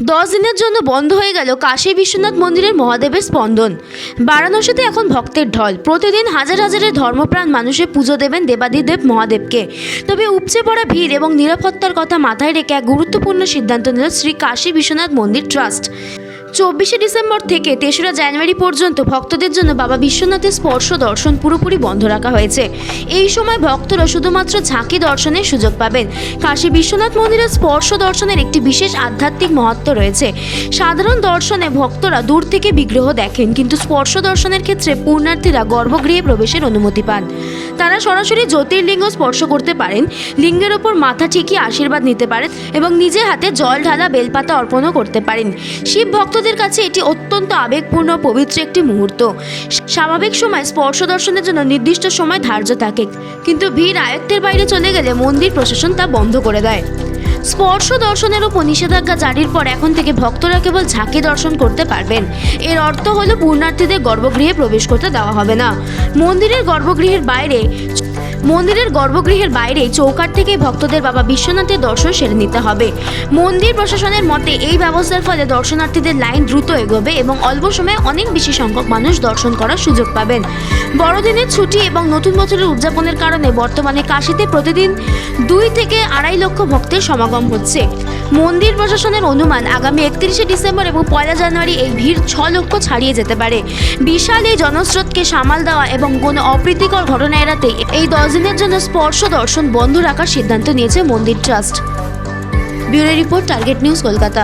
দশ দিনের জন্য বন্ধ হয়ে গেল কাশী বিশ্বনাথ মন্দিরের মহাদেবের স্পন্দন। বারাণসীতে এখন ভক্তের ঢল। প্রতিদিন হাজার হাজারের ধর্মপ্রাণ মানুষে পুজো দেবেন দেবাদিদেব মহাদেবকে। তবে উপচে পড়া ভিড় এবং নিরাপত্তার কথা মাথায় রেখে এক গুরুত্বপূর্ণ সিদ্ধান্ত নিল শ্রী কাশী বিশ্বনাথ মন্দির ট্রাস্ট। চব্বিশে ডিসেম্বর থেকে তেসরা জানুয়ারি পর্যন্ত ভক্তদের জন্য বাবা বিশ্বনাথের স্পর্শ দর্শন পুরোপুরি বন্ধ রাখা হয়েছে। এই সময় ভক্তরা শুধুমাত্র ঝাঁকি দর্শনের সুযোগ পাবেন। কাশী বিশ্বনাথ মন্দিরের স্পর্শ দর্শনের একটি বিশেষ আধ্যাত্মিক মহত্ব রয়েছে। সাধারণ দর্শনে ভক্তরা দূর থেকে বিগ্রহ দেখেন, কিন্তু স্পর্শ দর্শনের ক্ষেত্রে পূর্ণার্থীরা গর্ভগৃহে প্রবেশের অনুমতি পান। তারা সরাসরি জ্যোতির্লিঙ্গ স্পর্শ করতে পারেন, লিঙ্গের ওপর মাথা ঠেকিয়ে আশীর্বাদ নিতে পারেন এবং নিজের হাতে জল, ঢালা, বেলপাতা অর্পণও করতে পারেন। শিব ভক্তদের কাছে এটি অত্যন্ত আবেগপূর্ণ পবিত্র একটি মুহূর্ত। স্বাভাবিক সময় স্পর্শ দর্শনের জন্য নির্দিষ্ট সময় ধার্য থাকে, কিন্তু ভিড় আয়ত্তের বাইরে চলে গেলে মন্দির প্রশাসন তা বন্ধ করে দেয়। স্পর্শ দর্শনের উপর নিষেধাজ্ঞা জারির পর এখন থেকে ভক্তরা কেবল ঝাঁকি দর্শন করতে পারবেন। এর অর্থ হলো পূর্ণার্থীদের গর্ভগৃহে প্রবেশ করতে দেওয়া হবে না। মন্দিরের গর্ভগৃহের বাইরে মন্দিরের গর্ভগৃহের বাইরে চৌকাট থেকে ভক্তদের বাবা বিশ্বনাথের দর্শন সেরে নিতে হবে। মন্দির প্রশাসনের মতে, এই ব্যবস্থার ফলে দর্শনার্থীদের লাইন দ্রুত এগোবে এবং অল্প সময়ে অনেক বেশি সংখ্যক মানুষ দর্শন করার সুযোগ পাবেন। বড়দিনের ছুটি এবং নতুন বছরের উদযাপনের কারণে বর্তমানে কাশিতে প্রতিদিন দুই থেকে আড়াই লক্ষ ভক্তের সমাগম হচ্ছে। মন্দির প্রশাসনের অনুমান, আগামী একত্রিশে ডিসেম্বর এবং পয়লা জানুয়ারি এই ভিড় ছ লক্ষ ছাড়িয়ে যেতে পারে। বিশাল এই জনস্রোতকে সামাল দেওয়া এবং কোনো অপ্রীতিকর ঘটনা এড়াতে এই দশ দিনের জন্য স্পর্শ দর্শন বন্ধ রাখার সিদ্ধান্ত নিয়েছে মন্দির trust. Bureau report, target news, Kolkata.